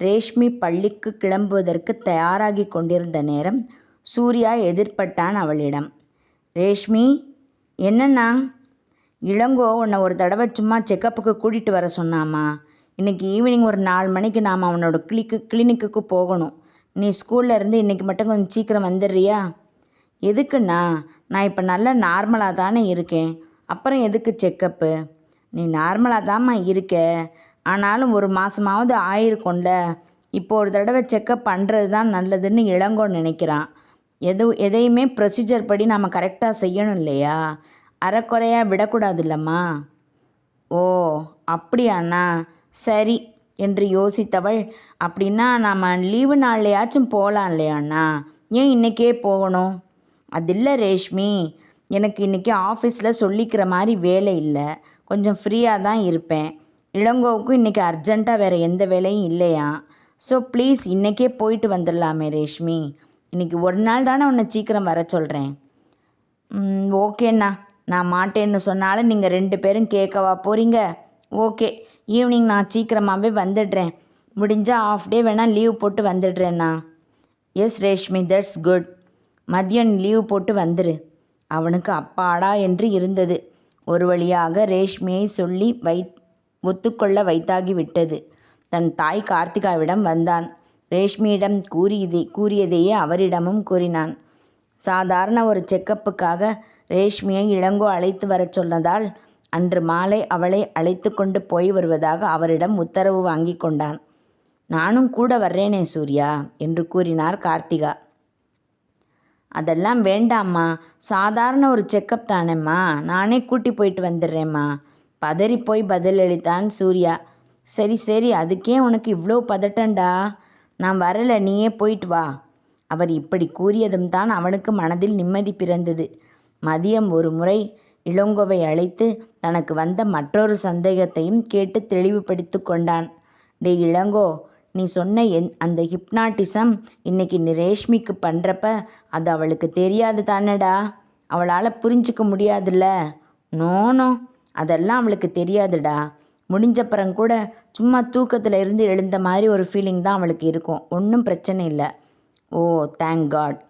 ரேஷ்மி பள்ளிக்கு கிளம்புவதற்கு தயாராகி கொண்டிருந்த நேரம் சூர்யா எதிர்பட்டான் அவளிடம். ரேஷ்மி என்னண்ணா? இளங்கோ உன்னை ஒரு தடவை சும்மா செக்கப்புக்கு கூட்டிகிட்டு வர சொன்னாமா? இன்றைக்கி ஈவினிங் ஒரு நாலு மணிக்கு நாம் அவனோட கிளிக்கு கிளினிக்குக்கு போகணும். நீ ஸ்கூல்ல இருந்து இன்றைக்கி மட்டும் கொஞ்சம் சீக்கிரம் வந்துடுறியா? எதுக்குண்ணா? நான் இப்போ நல்லா நார்மலாக தானே இருக்கேன். அப்புறம் எதுக்கு செக்கப்பு? நீ நார்மலாக தாம்மா இருக்க. ஆனாலும் ஒரு மாதமாவது ஆயிருக்கும்ல. இப்போ ஒரு தடவை செக்கப் பண்ணுறது தான் நல்லதுன்னு இளங்கோ நினைக்கிறான். எது எதையுமே ப்ரொசீஜர் படி நம்ம கரெக்டாக செய்யணும் இல்லையா? அறக்குறையாக விடக்கூடாது இல்லம்மா ஓ அப்படியாண்ணா. சரி என்று யோசித்தவள். அப்படின்னா நம்ம லீவு நாள்லையாச்சும் போகலாம் இல்லையாண்ணா? ஏன் இன்றைக்கே போகணும்? அது இல்லை ரேஷ்மி எனக்கு இன்றைக்கி ஆஃபீஸில் சொல்லிக்கிற மாதிரி வேலை இல்லை. கொஞ்சம் ஃப்ரீயாக தான் இருப்பேன். இளங்கோவுக்கும் இன்றைக்கி அர்ஜெண்ட்டாக வேறு எந்த வேலையும் இல்லையா? ஸோ ப்ளீஸ் இன்றைக்கே போயிட்டு வந்துடலாமே ரேஷ்மி. இன்றைக்கி ஒரு நாள் தானே உன்னை சீக்கிரம் வர சொல்கிறேன் ஓகேண்ணா நான் மாட்டேன்னு சொன்னாலும் நீங்கள் ரெண்டு பேரும் கேட்கவா போகிறீங்க ஓகே ஈவினிங் நான் சீக்கிரமாகவே வந்துடுறேன். முடிஞ்சால் ஆஃப் டே வேணால் லீவ் போட்டு வந்துடுறேண்ணா எஸ் ரேஷ்மி தட்ஸ் குட் மதியம் லீவ் போட்டு வந்துரு. அவனுக்கு அப்பாடா என்று இருந்தது. ஒரு வழியாக ரேஷ்மியை சொல்லி வை ஒத்துக்கொள்ள வைத்தாகி விட்டது தன் தாய் கார்த்திகாவிடம் வந்தான். ரேஷ்மியிடம் கூறியதை கூறியதையே அவரிடமும் கூறினான். சாதாரண ஒரு செக்கப்புக்காக ரேஷ்மியை இளங்கோ அழைத்து வரச் சொன்னதால் அன்று மாலை அவளை அழைத்து கொண்டு போய் வருவதாக அவரிடம் உத்தரவு வாங்கி கொண்டான். நானும் கூட வர்றேனே சூர்யா என்று கூறினார் கார்த்திகா. அதெல்லாம் வேண்டாம்மா. சாதாரண ஒரு செக்கப் தானேம்மா. நானே கூட்டி போயிட்டு வந்துடுறேம்மா. பதறி போய் பதிலளித்தான் சூர்யா. சரி சரி அதுக்கே உனக்கு இவ்வளோ பதட்டண்டா நான் வரல நீயே போயிட்டு வா. அவர் இப்படி கூறியதும் தான் அவனுக்கு மனதில் நிம்மதி பிறந்தது. மதியம் ஒரு முறை இளங்கோவை அழைத்து தனக்கு வந்த மற்றொரு சந்தேகத்தையும் கேட்டு தெளிவுபடுத்தி கொண்டான். டே இளங்கோ நீ சொன்ன என் அந்த ஹிப்னாட்டிசம் இன்னைக்கு நீ ரேஷ்மிக்கு பண்ணுறப்ப அது அவளுக்கு தெரியாது தானடா. அவளால் புரிஞ்சிக்க முடியாதுல்ல. நோனோ அதெல்லாம் அவளுக்கு தெரியாதுடா. முடிஞ்சப்புறம் கூட சும்மா தூக்கத்தில் இருந்து எழுந்த மாதிரி ஒரு ஃபீலிங் தான் அவளுக்கு இருக்கும். ஒன்றும் பிரச்சனை இல்லை. ஓ தேங்க் காட்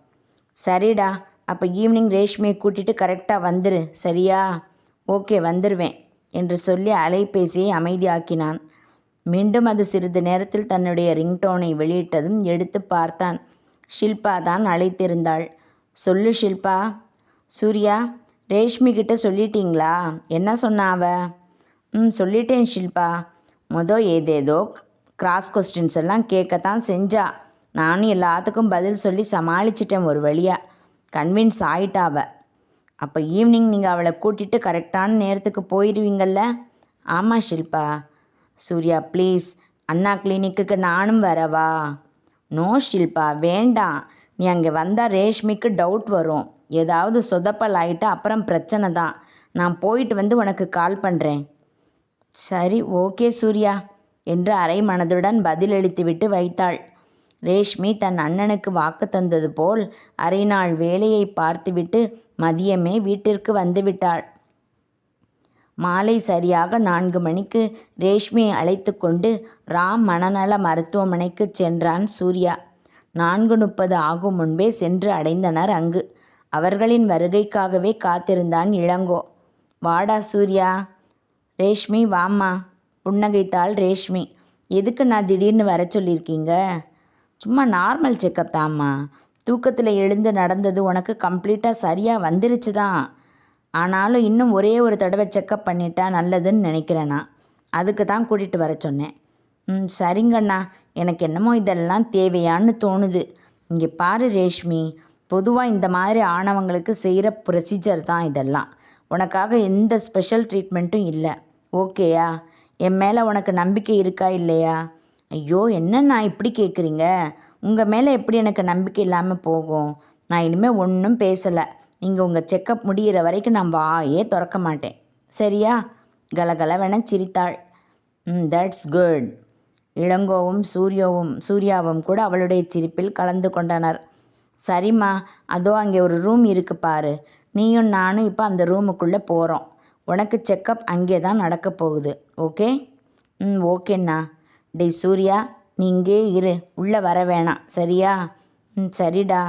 சரிடா. அப்போ ஈவினிங் ரேஷ்மியை கூட்டிகிட்டு கரெக்டாக வந்துரு. சரியா? ஓகே வந்துடுவேன் என்று சொல்லி அலைபேசியை அமைதியாக்கினான். மீண்டும் அது சிறிது நேரத்தில் தன்னுடைய ரிங்டோனை வெளியிட்டதும் எடுத்து பார்த்தான். ஷில்பா தான் அழைத்திருந்தாள். சொல்லு ஷில்பா. சூர்யா ரேஷ்மி கிட்ட சொல்லிட்டீங்களா? என்ன சொன்னா அவ? ம் சொல்லிட்டேன் ஷில்பா. மொதல் ஏதேதோ கிராஸ் கொஸ்டின்ஸ் எல்லாம் கேட்கத்தான் செஞ்சா. நானும் எல்லாத்துக்கும் பதில் சொல்லி சமாளிச்சிட்டேன் ஒரு வழியாக கன்வின்ஸ் ஆயிட்டாவ அப்போ ஈவினிங் நீங்கள் அவளை கூட்டிகிட்டு கரெக்டான நேரத்துக்கு போயிடுவீங்கள்ல ஆமாம் ஷில்பா. சூர்யா ப்ளீஸ் அண்ணா கிளினிக்குக்கு நானும் வரவா? நோ ஷில்பா வேண்டாம். நீ அங்கே வந்தால் ரேஷ்மிக்கு டவுட் வரும். ஏதாவது சொதப்பல் ஆகிட்டு அப்புறம் பிரச்சனை தான். நான் போயிட்டு வந்து உனக்கு கால் பண்ணுறேன் சரி ஓகே சூர்யா என்று அரை மனதுடன் பதிலளித்துவிட்டு வைத்தாள். ரேஷ்மி தன் அண்ணனுக்கு வாக்கு தந்தது போல் அரை நாள் வேலையை பார்த்துவிட்டு மதியமே வீட்டிற்கு வந்துவிட்டாள் மாலை சரியாக நான்கு மணிக்கு ரேஷ்மியை அழைத்து கொண்டு ராம் மனநல மருத்துவமனைக்கு சென்றான் சூர்யா. நான்கு முப்பது ஆகும் முன்பே சென்று அடைந்தனர் அங்கு. அவர்களின் வருகைக்காகவே காத்திருந்தான் இளங்கோ. வாடா சூர்யா. ரேஷ்மி வாம்மா. புன்னகைத்தாள் ரேஷ்மி. எதுக்கு நான் திடீர்னு வர சொல்லியிருக்கீங்க? சும்மா நார்மல் செக்கப் தாம்மா. தூக்கத்தில் எழுந்து நடந்தது உனக்கு கம்ப்ளீட்டாக சரியாக வந்துருச்சு தான் ஆனாலும் இன்னும் ஒரே ஒரு தடவை செக்கப் பண்ணிட்டா நல்லதுன்னு நினைக்கிறேண்ணா அதுக்கு தான் கூட்டிகிட்டு வர சொன்னேன். ம் சரிங்கண்ணா. எனக்கு என்னமோ இதெல்லாம் தேவையான்னு தோணுது. இங்கே பாரு ரேஷ்மி பொதுவாக இந்த மாதிரி ஆணவங்களுக்கு செய்கிற ப்ரொசீஜர் தான் இதெல்லாம். உனக்காக எந்த ஸ்பெஷல் ட்ரீட்மெண்ட்டும் இல்லை. ஓகேயா என் மேலே உனக்கு நம்பிக்கை இருக்கா இல்லையா? ஐயோ என்ன நான் இப்படி கேட்குறீங்க உங்கள் மேலே எப்படி எனக்கு நம்பிக்கை இல்லாமல் போகும்? நான் இனிமேல் ஒன்றும் பேசலை. நீங்கள் உங்கள் செக்கப் முடிகிற வரைக்கும் நான் வாயே திறக்க மாட்டேன். சரியா? கலகலவென சிரித்தாள். ம் தட்ஸ் குட் இளங்கோவும் சூர்யாவும் சூர்யாவும் கூட அவளுடைய சிரிப்பில் கலந்து கொண்டனர். சரிம்மா அதோ அங்கே ஒரு ரூம் இருக்கு பாரு. நீயும் நானும் இப்போ அந்த ரூமுக்குள்ளே போகிறோம் உனக்கு செக்கப் அங்கே தான் நடக்க போகுது. ஓகே? ம் ஓகேண்ணா. டேய் சூர்யா நீ இங்கே இரு. உள்ளே வர வேணாம். சரியா? ம் சரிடா.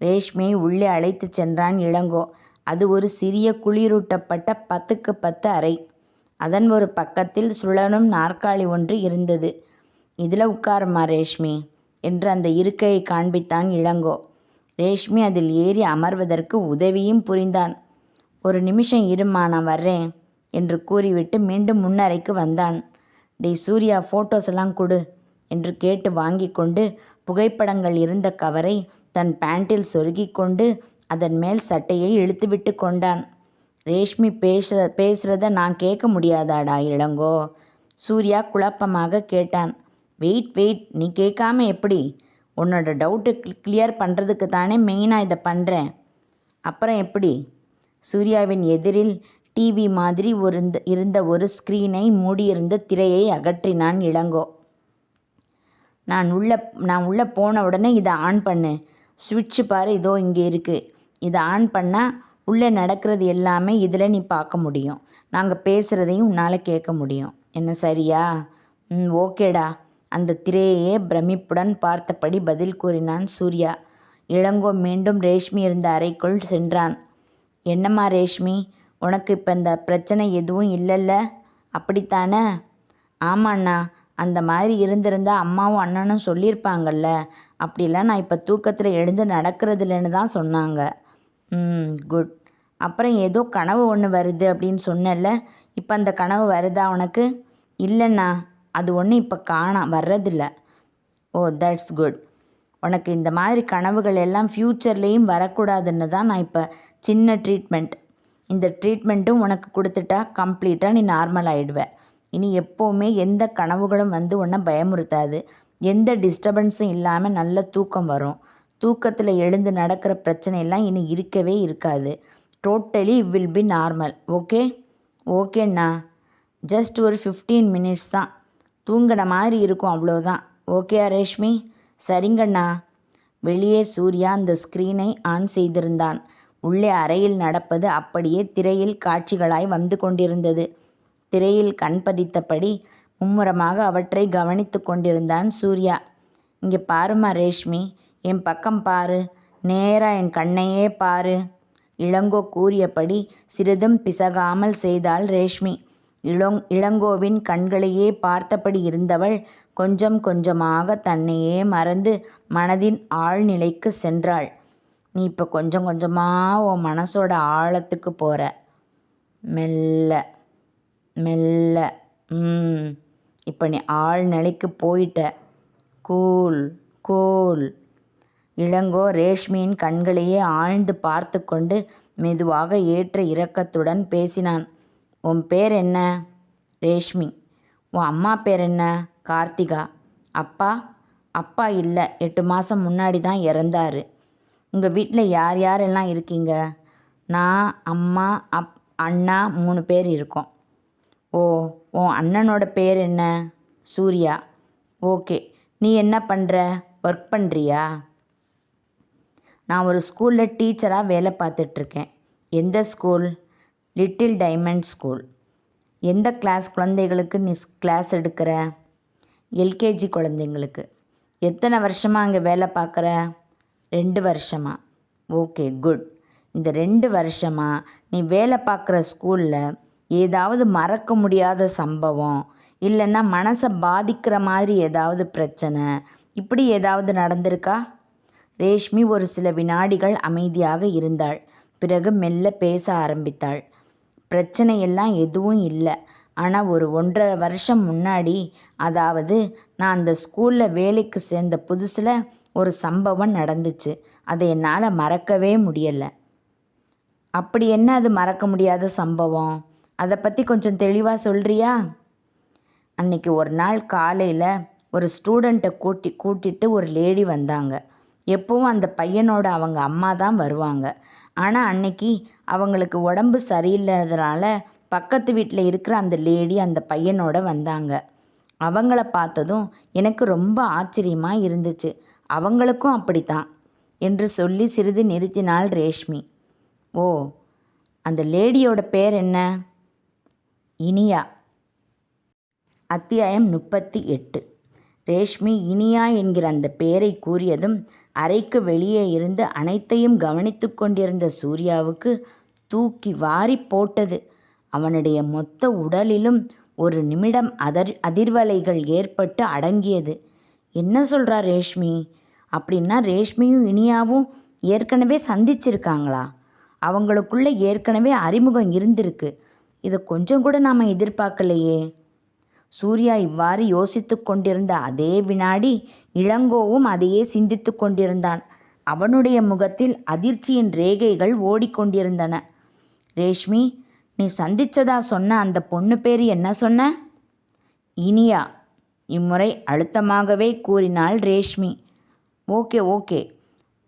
ரேஷ்மியை உள்ளே அழைத்து சென்றான் இளங்கோ. அது ஒரு சிறிய குளிரூட்டப்பட்ட பத்துக்கு பத்து அறை. அதன் ஒரு பக்கத்தில் சுழலும் நாற்காலி ஒன்று இருந்தது. இதில் உட்காரும்மா ரேஷ்மி? என்று அந்த இருக்கையை காண்பித்தான் இளங்கோ. ரேஷ்மி அதில் ஏறி அமர்வதற்கு உதவியும் புரிந்தான். ஒரு நிமிஷம் இருமா நான் வர்றேன் என்று கூறிவிட்டு மீண்டும் முன்னறைக்கு வந்தான். டேய் சூர்யா ஃபோட்டோஸ் எல்லாம் கொடு என்று கேட்டு வாங்கி கொண்டு புகைப்படங்கள் இருந்த கவரை தன் பேண்டில் சொருகிக் கொண்டு அதன் மேல் சட்டையை இழுத்துவிட்டு கொண்டான். ரேஷ்மி பேசுற பேசுகிறத நான் கேட்க முடியாதாடா இளங்கோ? சூர்யா குழப்பமாக கேட்டான். வெயிட் வெயிட் நீ கேட்காம எப்படி? உன்னோட டவுட்டு கிளியர் பண்ணுறதுக்கு தானே மெயினாக இதை பண்ணுறேன் அப்புறம் எப்படி? சூர்யாவின் எதிரில் டிவி மாதிரி ஒரு இருந்த ஒரு ஸ்க்ரீனை மூடியிருந்த திரையை அகற்றினான் இளங்கோ. நான் உள்ளே நான் உள்ளே போன உடனே இதை ஆன் பண்ணு. சுவிட்சு பாரு இதோ இங்கே இருக்குது இதை ஆன் பண்ணால் உள்ளே நடக்கிறது எல்லாமே இதில் நீ பார்க்க முடியும். நாங்கள் பேசுகிறதையும் உன்னால் கேட்க முடியும். என்ன சரியா? ம் ஓகேடா. அந்த திரையையே பிரமிப்புடன் பார்த்தபடி பதில் கூறினான் சூர்யா. இளங்கோ மீண்டும் ரேஷ்மி இருந்த அறைக்குள் சென்றான். என்னம்மா ரேஷ்மி உனக்கு இப்போ இந்த பிரச்சனை எதுவும் இல்லைல்ல? அப்படித்தானே? ஆமாண்ணா அந்த மாதிரி இருந்திருந்தா அம்மாவும் அண்ணனும் சொல்லியிருப்பாங்கல்ல. அப்படிலாம் நான் இப்போ தூக்கத்தில் எழுந்து நடக்கிறது இல்லைன்னு தான் சொன்னாங்க. ம் குட். அப்புறம் ஏதோ கனவு ஒன்று வருது அப்படின்னு சொன்னேல்ல இப்போ அந்த கனவு வருதா உனக்கு? இல்லைண்ணா. அது ஒன்றும் இப்போ காணாம் வர்றதில்ல. ஓ தட்ஸ் குட் உனக்கு இந்த மாதிரி கனவுகள் எல்லாம் ஃப்யூச்சர்லேயும் வரக்கூடாதுன்னு தான் நான் இப்போ சின்ன ட்ரீட்மெண்ட் இந்த ட்ரீட்மெண்ட்டும் உனக்கு கொடுத்துட்டா கம்ப்ளீட்டாக நீ நார்மல் ஆகிடுவ இனி எப்போவுமே எந்த கனவுகளும் வந்து உன்னை பயமுறுத்தாது. எந்த டிஸ்டர்பன்ஸும் இல்லாமல் நல்ல தூக்கம் வரும். தூக்கத்தில் எழுந்து நடக்கிற பிரச்சனையெல்லாம் இனி இருக்கவே இருக்காது. Totally will be normal okay ஓகேண்ணா ஜஸ்ட் ஒரு ஃபிஃப்டீன் மினிட்ஸ் தான். தூங்கின மாதிரி இருக்கும் அவ்வளோதான். ஓகேயா ரேஷ்மி சரிங்கண்ணா. வெளியே சூர்யா அந்த ஸ்க்ரீனை ஆன் செய்திருந்தான். உள்ளே அறையில் நடப்பது அப்படியே திரையில் காட்சிகளாய் வந்து கொண்டிருந்தது. திரையில் கண் பதித்தபடி மும்முரமாக அவற்றை கவனித்து கொண்டிருந்தான் சூர்யா. இங்கே பாருமா ரேஷ்மி என் பக்கம் பாரு. நேராக என் கண்ணையே பாரு. இளங்கோ கூறியபடி சிறிதும் பிசகாமல் செய்தாள் ரேஷ்மி. இளங் இளங்கோவின் கண்களையே பார்த்தபடி இருந்தவள் கொஞ்சம் கொஞ்சமாக தன்னையே மறந்து மனதின் ஆழ்நிலைக்கு சென்றாள். நீ இப்போ கொஞ்சம் கொஞ்சமாக உன் மனசோட ஆழத்துக்கு போகிற மெல்ல மெல்ல ம். இப்போ நீ ஆழ்நிலைக்கு போயிட்ட. கூல் கூல் இளங்கோ ரேஷ்மியின் கண்களையே ஆழ்ந்து பார்த்து கொண்டு மெதுவாக ஏற்ற இரக்கத்துடன் பேசினான். உன் பேர் என்ன? ரேஷ்மி. உன் அம்மா பேர் என்ன? கார்த்திகா. அப்பா? அப்பா இல்லை. எட்டு மாதம் முன்னாடி தான் இறந்தாரு. உங்கள் வீட்டில் யார் யாரெல்லாம் இருக்கீங்க? நான் அம்மா அப் அண்ணா மூணு பேர் இருக்கோம். ஓ உன் அண்ணனோட பேர் என்ன? சூர்யா. ஓகே. நீ என்ன பண்ணுற ஒர்க் பண்ணுறியா நான் ஒரு ஸ்கூலில் டீச்சராக வேலை பார்த்துட்ருக்கேன் எந்த ஸ்கூல் லிட்டில் டைமண்ட் ஸ்கூல் எந்த கிளாஸ் குழந்தைகளுக்கு நீ கிளாஸ் எடுக்கிற? எல்கேஜி குழந்தைங்களுக்கு. எத்தனை வருஷமாக அங்கே வேலை பார்க்குற? ரெண்டு வருஷமா. ஓகே குட் இந்த ரெண்டு வருஷமாக நீ வேலை பார்க்குற ஸ்கூலில் ஏதாவது மறக்க முடியாத சம்பவம் இல்லைன்னா மனசை பாதிக்கிற மாதிரி ஏதாவது பிரச்சனை இப்படி ஏதாவது நடந்திருக்கா? ரேஷ்மி ஒரு சில வினாடிகள் அமைதியாக இருந்தாள். பிறகு மெல்ல பேச ஆரம்பித்தாள். பிரச்சனையெல்லாம் எதுவும் இல்லை. ஆனால் ஒரு ஒன்றரை வருஷம் முன்னாடி அதாவது நான் அந்த ஸ்கூலில் வேலைக்கு சேர்ந்த புதுசில் ஒரு சம்பவம் நடந்துச்சு. அதை என்னால் மறக்கவே முடியலை. அப்படி என்ன அது மறக்க முடியாத சம்பவம்? அதை பற்றி கொஞ்சம் தெளிவாக சொல்கிறியா அன்னைக்கு ஒரு நாள் காலையில் ஒரு ஸ்டூடெண்ட்டை கூட்டி கூட்டிட்டு ஒரு லேடி வந்தாங்க. எப்போவும் அந்த பையனோட அவங்க அம்மா தான் வருவாங்க. ஆனால் அன்னைக்கு அவங்களுக்கு உடம்பு சரியில்லாததுனால பக்கத்து வீட்டில் இருக்கிற அந்த லேடி அந்த பையனோட வந்தாங்க. அவங்கள பார்த்ததும் எனக்கு ரொம்ப ஆச்சரியமாக இருந்துச்சு. அவங்களுக்கும் அப்படித்தான் என்று சொல்லி சிறிது நிறுத்தினாள் ரேஷ்மி. ஓ அந்த லேடியோட பேர் என்ன? இனியா. அத்தியாயம் முப்பத்தி எட்டு. ரேஷ்மி இனியா என்கிற அந்த பெயரை கூறியதும் அறைக்கு வெளியே இருந்து அனைத்தையும் கவனித்து கொண்டிருந்த சூர்யாவுக்கு தூக்கி வாரி போட்டது. அவனுடைய மொத்த உடலிலும் ஒரு நிமிடம் அதர் அதிர்வலைகள் ஏற்பட்டு அடங்கியது. என்ன சொல்கிறா ரேஷ்மி? அப்படின்னா ரேஷ்மியும் இனியாவும் ஏற்கனவே சந்திச்சிருக்காங்களா? அவங்களுக்குள்ள ஏற்கனவே அறிமுகம் இருந்திருக்கு. இதை கொஞ்சம் கூட நாம் எதிர்பார்க்கலையே. சூர்யா இவ்வாறு யோசித்து கொண்டிருந்த அதே வினாடி இளங்கோவும் அதையே சிந்தித்து கொண்டிருந்தான். அவனுடைய முகத்தில் அதிர்ச்சியின் ரேகைகள் ஓடிக்கொண்டிருந்தன. ரேஷ்மி நீ சந்திச்சதா சொன்ன அந்த பொண்ணு பேர் என்ன சொன்ன? இனியா இம்முறை அழுத்தமாகவே கூறினாள் ரேஷ்மி. Okay okay.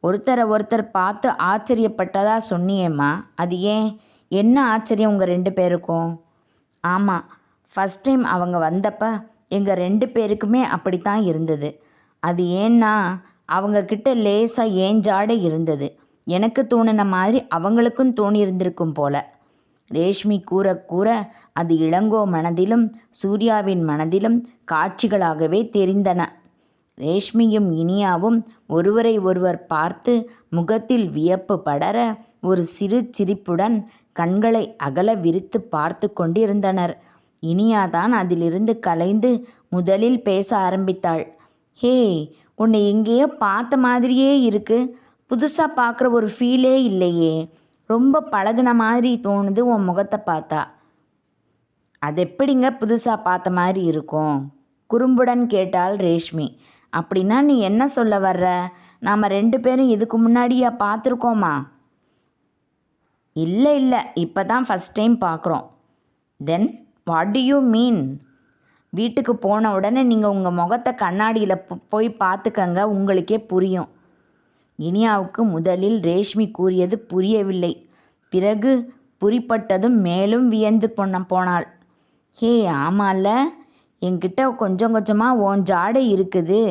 ஒருத்தரை ஒருத்தர் பார்த்து ஆச்சரியப்பட்டதா சொன்னியேம்மா. அது ஏன்? என்ன ஆச்சரியம் உங்கள் ரெண்டு பேருக்கும்? ஆமாம் ஃபஸ்ட் டைம் அவங்க வந்தப்ப எங்கள் ரெண்டு பேருக்குமே அப்படித்தான் இருந்தது. அது ஏன்னா அவங்கக்கிட்ட லேசாக ஏஞ்சாட இருந்தது. எனக்கு தோணின மாதிரி அவங்களுக்கும் தோணியிருந்திருக்கும் போல. ரேஷ்மி கூற கூற அது இளங்கோ மனதிலும் சூர்யாவின் மனதிலும் காட்சிகளாகவே தெரிந்தன. ரேஷ்மியும் இனியாவும் ஒருவரை ஒருவர் பார்த்து முகத்தில் வியப்பு படர ஒரு சிறு சிரிப்புடன் கண்களை அகல விரித்து பார்த்து கொண்டிருந்தனர். இனியாதான் அதிலிருந்து கலைந்து முதலில் பேச ஆரம்பித்தாள். ஹே உன்னை எங்கேயோ பார்த்த மாதிரியே இருக்கு. புதுசாக பார்க்குற ஒரு ஃபீலே இல்லையே. ரொம்ப பழகுன மாதிரி தோணுது உன் முகத்தை பார்த்தா. அது எப்படிங்க புதுசாக பார்த்த மாதிரி இருக்கும்? குறும்புடன் கேட்டாள் ரேஷ்மி. அப்படின்னா நீ என்ன சொல்ல வர்ற? நாம் ரெண்டு பேரும் இதுக்கு முன்னாடியா பார்த்துருக்கோமா? இல்லை இல்லை இப்போ தான் ஃபஸ்ட் டைம் பார்க்குறோம் then what do you mean வீட்டுக்கு போன உடனே நீங்கள் உங்கள் முகத்தை கண்ணாடியில் போய் பார்த்துக்கங்க உங்களுக்கே புரியும். இனியாவுக்கு முதலில் ரேஷ்மி கூறியது புரியவில்லை. பிறகு புரிப்பட்டதும் மேலும் வியந்து பொண்ண போனாள். ஹே ஆமால்ல என்கிட்ட கொஞ்சம் கொஞ்சமாக உன் ஜாடை இருக்குது.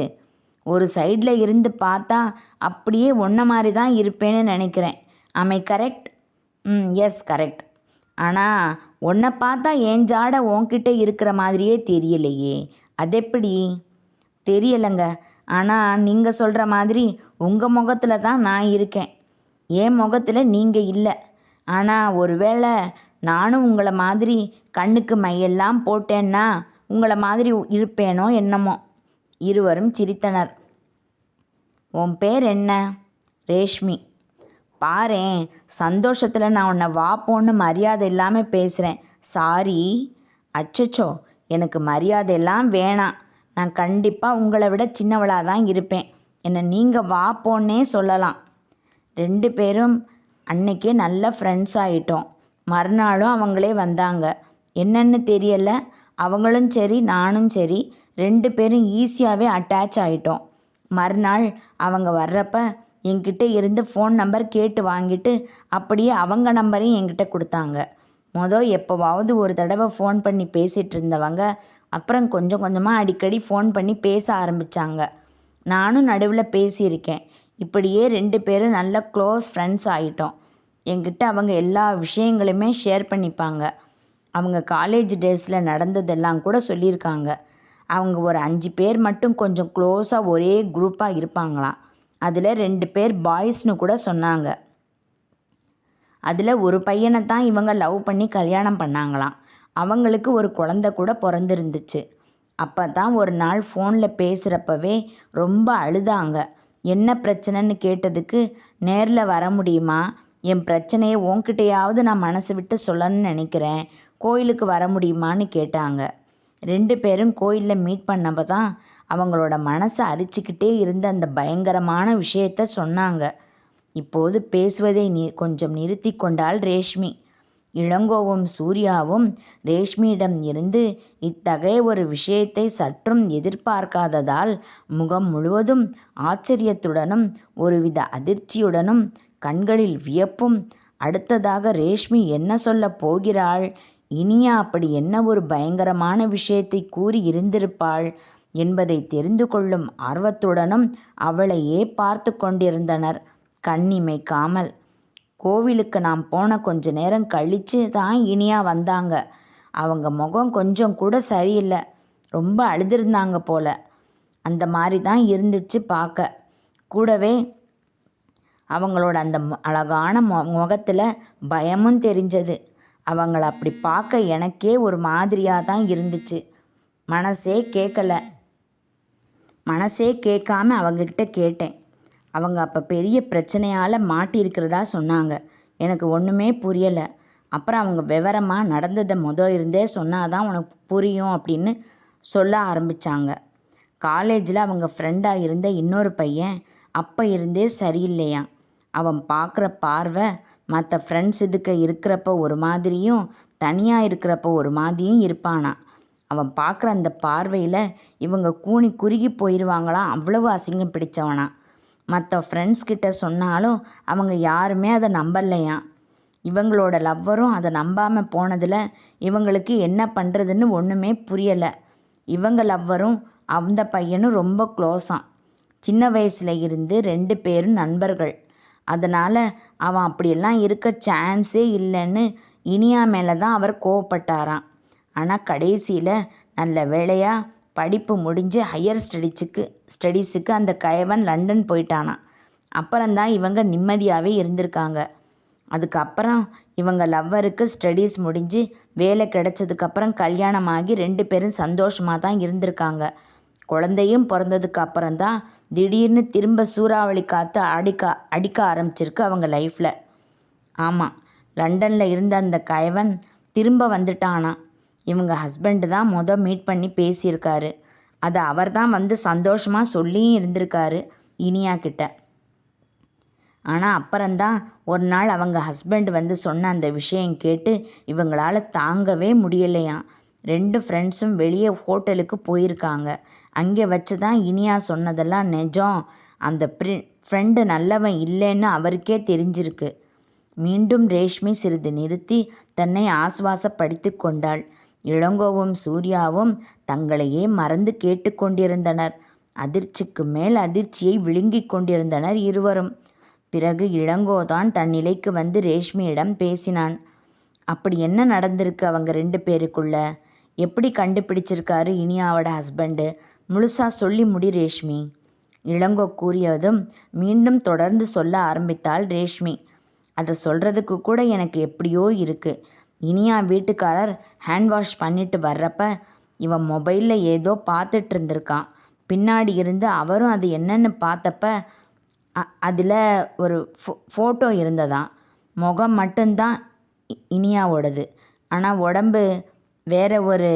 ஒரு சைடில் இருந்து பார்த்தா அப்படியே ஒன்றை மாதிரி தான் இருப்பேன்னு நினைக்கிறேன். அமை கரெக்ட் ம் எஸ் கரெக்ட் ஆனால் உன்னை பார்த்தா என் ஜாடை உன்கிட்ட இருக்கிற மாதிரியே தெரியலையே. அதெப்படி? தெரியலைங்க. ஆனால் நீங்கள் சொல்கிற மாதிரி உங்கள் முகத்தில் தான் நான் இருக்கேன். என் முகத்தில் நீங்கள் இல்லை. ஆனால் ஒருவேளை நானும் உங்களை மாதிரி கண்ணுக்கு மையெல்லாம் போட்டேன்னா உங்களை மாதிரி இருப்பேனோ என்னமோ. இருவரும் சிரித்தனர். உன் பேர் என்ன? ரேஷ்மி. பாரேன் சந்தோஷத்தில் நான் உன்னை வாப்போன்னு மரியாதை இல்லாமல் பேசுகிறேன் சாரி. அச்சச்சோ எனக்கு மரியாதையெல்லாம் வேணாம். நான் கண்டிப்பாக உங்களை விட சின்னவளாக தான் இருப்பேன். என்னை நீங்கள் வாப்போன்னே சொல்லலாம். ரெண்டு பேரும் அன்னைக்கே நல்ல ஃப்ரெண்ட்ஸ் ஆகிட்டோம் மறுநாளும் அவங்களே வந்தாங்க. என்னன்னு தெரியல. அவங்களும் சரி நானும் சரி ரெண்டு பேரும் ஈஸியாகவே அட்டாச் ஆகிட்டோம் மறுநாள் அவங்க வர்றப்ப என்கிட்ட இருந்து ஃபோன் நம்பர் கேட்டு வாங்கிட்டு அப்படியே அவங்க நம்பரையும் என்கிட்ட கொடுத்தாங்க. மொதல் எப்போவாவது ஒரு தடவை ஃபோன் பண்ணி பேசிகிட்டு இருந்தவங்க அப்புறம் கொஞ்சம் கொஞ்சமாக அடிக்கடி ஃபோன் பண்ணி பேச ஆரம்பித்தாங்க நானும் நடுவில் பேசியிருக்கேன். இப்படியே ரெண்டு பேரும் நல்ல க்ளோஸ் ஃப்ரெண்ட்ஸ் ஆகிட்டோம் என்கிட்ட அவங்க எல்லா விஷயங்களுமே ஷேர் பண்ணிப்பாங்க. அவங்க காலேஜ் டேஸில் நடந்ததெல்லாம் கூட சொல்லியிருக்காங்க. அவங்க ஒரு அஞ்சு பேர் மட்டும் கொஞ்சம் க்ளோஸாக ஒரே குரூப்பாக இருப்பாங்களாம். அதில் ரெண்டு பேர் பாய்ஸ்னு கூட சொன்னாங்க. அதில் ஒரு பையனை தான் இவங்க லவ் பண்ணி கல்யாணம் பண்ணாங்களாம். அவங்களுக்கு ஒரு குழந்த கூட பிறந்திருந்துச்சு. அப்போ தான் ஒரு நாள் ஃபோனில் பேசுகிறப்பவே ரொம்ப அழுதாங்க. என்ன பிரச்சனைன்னு கேட்டதுக்கு நேரில் வர முடியுமா? என் பிரச்சனையை உன்கிட்டையாவது நான் மனசு விட்டு சொல்லணும்னு நினைக்கிறேன். கோயிலுக்கு வர முடியுமான்னு கேட்டாங்க. ரெண்டு பேரும் கோயிலில் மீட் பண்ணப்போ தான் அவங்களோட மனசை அரிச்சிக்கிட்டே இருந்த அந்த பயங்கரமான விஷயத்த சொன்னாங்க. இப்போது பேசுவதை நி கொஞ்சம் நிறுத்தி கொண்டாள் ரேஷ்மி. இளங்கோவும் சூர்யாவும் ரேஷ்மியிடம் இருந்து இத்தகைய ஒரு விஷயத்தை சற்றும் எதிர்பார்க்காததால் முகம் முழுவதும் ஆச்சரியத்துடனும் ஒருவித அதிர்ச்சியுடனும் கண்களில் வியப்பும் அடுத்ததாக ரேஷ்மி என்ன சொல்லப் போகிறாள்? இனியா அப்படி என்ன ஒரு பயங்கரமான விஷயத்தை கூறி இருந்திருப்பாள் என்பதை தெரிந்து கொள்ளும் ஆர்வத்துடனும் அவளையே பார்த்து கொண்டிருந்தனர். கண்ணிமைக்காமல் கோவிலுக்கு நாம் போன கொஞ்ச நேரம் கழித்து தான் இனியா வந்தாங்க. அவங்க முகம் கொஞ்சம் கூட சரியில்லை. ரொம்ப அழுதுருந்தாங்க போல. அந்த மாதிரி தான் இருந்துச்சு பார்க்க கூடவே அவங்களோட அந்த அழகான மொ முகத்தில் பயமும் தெரிஞ்சது. அவங்கள அப்படி பார்க்க எனக்கே ஒரு மாதிரியாக தான் இருந்துச்சு. மனசே கேட்கல மனசே கேட்காம அவங்கக்கிட்ட கேட்டேன். அவங்க அப்போ பெரிய பிரச்சனையால் மாட்டியிருக்கிறதா சொன்னாங்க. எனக்கு ஒன்றுமே புரியலை. அப்புறம் அவங்க விவரமாக நடந்ததை முத இருந்தே சொன்னாதான் உனக்கு புரியும் அப்படின்னு சொல்ல ஆரம்பித்தாங்க காலேஜில் அவங்க ஃப்ரெண்டாக இருந்த இன்னொரு பையன் அப்போ இருந்தே சரியில்லையா அவன் பார்க்குற பார்வை மற்ற ஃப்ரெண்ட்ஸ் இதுக்கு இருக்கிறப்ப ஒரு மாதிரியும் தனியாக இருக்கிறப்ப ஒரு மாதிரியும் இருப்பானா. அவன் பார்க்குற அந்த பார்வையில் இவங்க கூனி குறுகி போயிடுவாங்களாம் அவ்வளவு அசிங்கம் பிடிச்சவனா. மற்ற ஃப்ரெண்ட்ஸ் கிட்ட சொன்னாலும் அவங்க யாருமே அதை நம்பலையாம் இவங்களோட லவ்வரும் அதை நம்பாமல் போனதில் இவங்களுக்கு என்ன பண்ணுறதுன்னு ஒன்றுமே புரியலை. இவங்க லவ்வரும் அந்த பையனும் ரொம்ப க்ளோஸாம் சின்ன வயசுல இருந்து ரெண்டு பேரும் நண்பர்கள். அதனால் அவன் அப்படியெல்லாம் இருக்க சான்ஸே இல்லைன்னு இனியா மேலே தான் அவர் கோவப்பட்டாராம். ஆனால் கடைசியில் நல்ல வேளையாக படிப்பு முடிஞ்சு ஹையர் ஸ்டடீஸுக்கு ஸ்டடீஸுக்கு அந்த கயவன் லண்டன் போயிட்டானான் அப்புறம்தான் இவங்க நிம்மதியாகவே இருந்திருக்காங்க. அதுக்கப்புறம் இவங்க லவ்வருக்கு ஸ்டடீஸ் முடிஞ்சு வேலை கிடைச்சதுக்கப்புறம் கல்யாணமாகி ரெண்டு பேரும் சந்தோஷமாக தான் இருந்திருக்காங்க. குழந்தையும் பிறந்ததுக்கு அப்புறம்தான் திடீர்னு திரும்ப சூறாவளி காற்று அடிக்க அடிக்க ஆரம்பிச்சிருக்கு அவங்க லைஃப்பில் ஆமாம் லண்டனில் இருந்த அந்த கயவன் திரும்ப வந்துட்டானான் இவங்க ஹஸ்பண்டு தான் முத மீட் பண்ணி பேசியிருக்காரு. அதை அவர் தான் வந்து சந்தோஷமாக சொல்லியும் இருந்திருக்காரு இனியா கிட்ட. ஆனால் அப்புறம்தான் ஒரு நாள் அவங்க ஹஸ்பண்ட் வந்து சொன்ன அந்த விஷயம் கேட்டு இவங்களால தாங்கவே முடியலையாம் ரெண்டு ஃப்ரெண்ட்ஸும் வெளியே ஹோட்டலுக்கு போயிருக்காங்க. அங்கே வச்சு தான் இனியா சொன்னதெல்லாம் நிஜம். அந்த ப்ரி ஃப்ரெண்டு நல்லவன் இல்லைன்னு அவருக்கே தெரிஞ்சிருக்கு. மீண்டும் ரேஷ்மி சிறிது நிறுத்தி தன்னை ஆசுவாசப்படுத்தி கொண்டாள். இளங்கோவும் சூர்யாவும் தங்களையே மறந்து கேட்டுக்கொண்டிருந்தனர் அதிர்ச்சிக்கு மேல் அதிர்ச்சியை விழுங்கிக் கொண்டிருந்தனர் இருவரும். பிறகு இளங்கோதான் தன் நிலைக்கு வந்து ரேஷ்மியிடம் பேசினான். அப்படி என்ன நடந்திருக்கு அவங்க ரெண்டு பேருக்குள்ள? எப்படி கண்டுபிடிச்சிருக்காரு இனியாவோட ஹஸ்பண்டு? முழுசா சொல்லி முடி ரேஷ்மி. இளங்கோ கூறியதும் மீண்டும் தொடர்ந்து சொல்ல ஆரம்பித்தாள் ரேஷ்மி. அதை சொல்கிறதுக்கு கூட எனக்கு எப்படியோ இருக்குது இனியா வீட்டுக்காரர் ஹேண்ட் வாஷ் பண்ணிட்டு வர்றப்ப இவன் மொபைலில் ஏதோ பார்த்துட்டு இருந்திருக்கான். பின்னாடி இருந்து அவரும் அது என்னன்னு பார்த்தப்ப அதில் ஒரு ஃபோ ஃபோட்டோ இருந்ததாம். முகம் மட்டும்தான் இ- இனியாவோடது. ஆனால் உடம்பு வேற ஒரு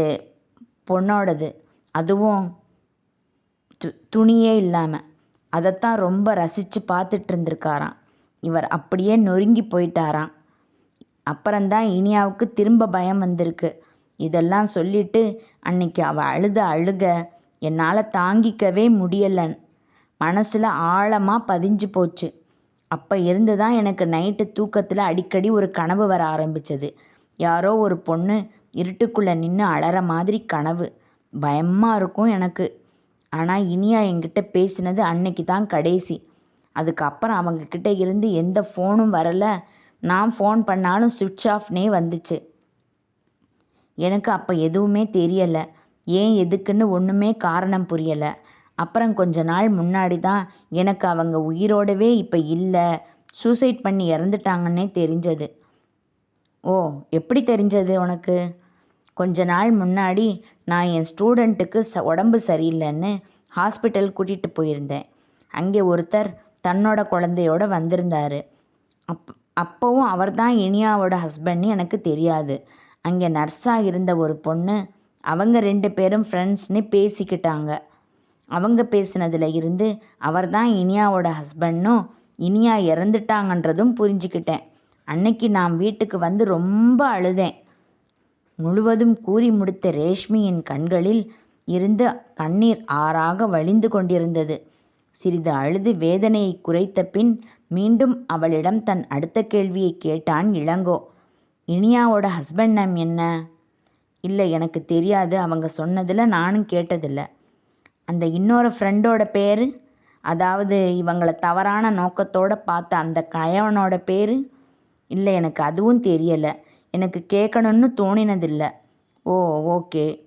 பொண்ணோடது. அதுவும் து துணியே இல்லாமல் அதைத்தான் ரொம்ப ரசித்து பார்த்துட்டு இருந்திருக்காராம். இவர் அப்படியே நொறுங்கி போயிட்டாராம். அப்புறம்தான் இனியாவுக்கு திரும்ப பயம் வந்திருக்கு. இதெல்லாம் சொல்லிட்டு அன்னைக்கு அவள் அழுத அழுக என்னால் தாங்கிக்கவே முடியலன். மனசில் ஆழமாக பதிஞ்சு போச்சு. அப்போ இருந்து தான் எனக்கு நைட்டு தூக்கத்தில் அடிக்கடி ஒரு கனவு வர ஆரம்பிச்சது. யாரோ ஒரு பொண்ணு இருட்டுக்குள்ளே நின்று அலற மாதிரி கனவு. பயமாக இருக்கும் எனக்கு. ஆனால் இனியா என்கிட்ட பேசினது அன்னைக்கு தான் கடைசி. அதுக்கப்புறம் அவங்கக்கிட்ட இருந்து எந்த ஃபோனும் வரலை. நான் ஃபோன் பண்ணாலும் சுவிட்ச் ஆஃப்னே வந்துச்சு. எனக்கு அப்போ எதுவுமே தெரியலை. ஏன் எதுக்குன்னு ஒன்றுமே காரணம் புரியலை. அப்புறம் கொஞ்ச நாள் முன்னாடி தான் எனக்கு அவங்க உயிரோடவே இப்போ இல்லை. சூசைட் பண்ணி இறந்துட்டாங்கன்னே தெரிஞ்சது. ஓ எப்படி தெரிஞ்சது உனக்கு? கொஞ்ச நாள் முன்னாடி நான் என் ஸ்டூடெண்ட்டுக்கு ச உடம்பு சரியில்லைன்னு ஹாஸ்பிட்டல் கூட்டிகிட்டு போயிருந்தேன். அங்கே ஒருத்தர் தன்னோட குழந்தையோட வந்திருந்தாரு. அப் அப்போவும் அவர் தான் இனியாவோட ஹஸ்பண்ட்னு எனக்கு தெரியாது. அங்கே நர்ஸாக இருந்த ஒரு பொண்ணு அவங்க ரெண்டு பேரும் ஃப்ரெண்ட்ஸ்னு பேசிக்கிட்டாங்க. அவங்க பேசினதில் இருந்து அவர் தான் இனியாவோட ஹஸ்பண்டும் இனியா இறந்துட்டாங்கன்றதும் புரிஞ்சுக்கிட்டேன். அன்னைக்கு நான் வீட்டுக்கு வந்து ரொம்ப அழுதேன். முழுவதும் கூறி முடித்த ரேஷ்மியின் கண்களில் இருந்து கண்ணீர் ஆறாக வழிந்து கொண்டிருந்தது. சிறிது அழுது வேதனையை குறைத்த பின் மீண்டும் அவளிடம் தன் அடுத்த கேள்வியை கேட்டான் இளங்கோ. இனியாவோட ஹஸ்பண்ட் நேம் என்ன? இல்லை எனக்கு தெரியாது. அவங்க சொன்னதில் நானும் கேட்டதில்ல. அந்த இன்னொரு ஃப்ரெண்டோட பேர்? அதாவது இவங்களை தவறான நோக்கத்தோடு பார்த்த அந்த கயவனோட பேர்? இல்லை எனக்கு அதுவும் தெரியலை. எனக்கு கேட்கணும்னு தோணினதில்லை. ஓ ஓகே.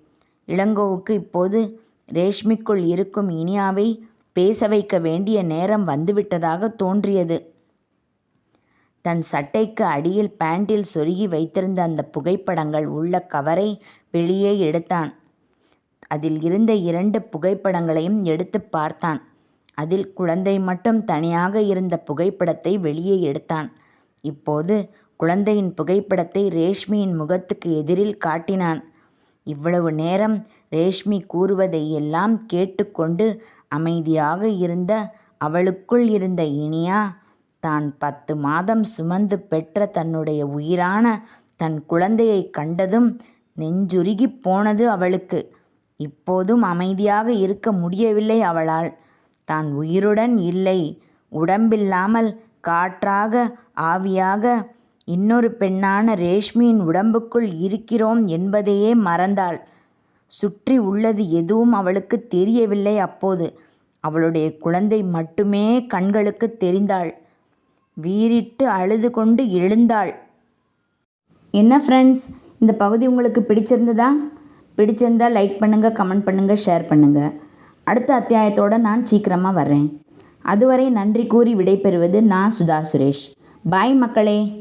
இளங்கோவுக்கு இப்போது ரேஷ்மிக்குள் இருக்கும் இனியாவை பேச வைக்க வேண்டிய நேரம் வந்துவிட்டதாக தோன்றியது. தன் சட்டைக்கு அடியில் பேண்டில் சொருகி வைத்திருந்த அந்த புகைப்படங்கள் உள்ள கவரை வெளியே எடுத்தான். அதில் இருந்த இரண்டு புகைப்படங்களையும் எடுத்து பார்த்தான். அதில் குழந்தை மட்டும் தனியாக இருந்த புகைப்படத்தை வெளியே எடுத்தான். இப்போது குழந்தையின் புகைப்படத்தை ரேஷ்மியின் முகத்துக்கு எதிரில் காட்டினான். இவ்வளவு நேரம் ரேஷ்மி கூறுவதை எல்லாம் கேட்டுக்கொண்டு அமைதியாக இருந்த அவளுக்குள் இருந்த இனியா தான் பத்து மாதம் சுமந்து பெற்ற தன்னுடைய உயிரான தன் குழந்தையை கண்டதும் நெஞ்சுருகி போனது அவளுக்கு. இப்போதும் அமைதியாக இருக்க முடியவில்லை அவளால். தான் உயிருடன் இல்லை. உடம்பில்லாமல் காற்றாக ஆவியாக இன்னொரு பெண்ணான ரேஷ்மியின் உடம்புக்குள் இருக்கிறோம் என்பதையே மறந்தாள். சுற்றி உள்ளது எதுவும் அவளுக்கு தெரியவில்லை அப்போது. அவளுடைய குழந்தை மட்டுமே கண்களுக்கு தெரிந்தாள். வீறிட்டு அழுது கொண்டு எழுந்தாள். என்ன ஃப்ரெண்ட்ஸ் இந்த பகுதி உங்களுக்கு பிடிச்சிருந்ததா? பிடிச்சிருந்தா லைக் பண்ணுங்கள் கமெண்ட் பண்ணுங்கள் ஷேர் பண்ணுங்கள் அடுத்த அத்தியாயத்தோடு நான் சீக்கிரமாக வர்றேன். அதுவரை நன்றி கூறி விடைபெறுவது நான் சுதா சுரேஷ். பாய் மக்களே.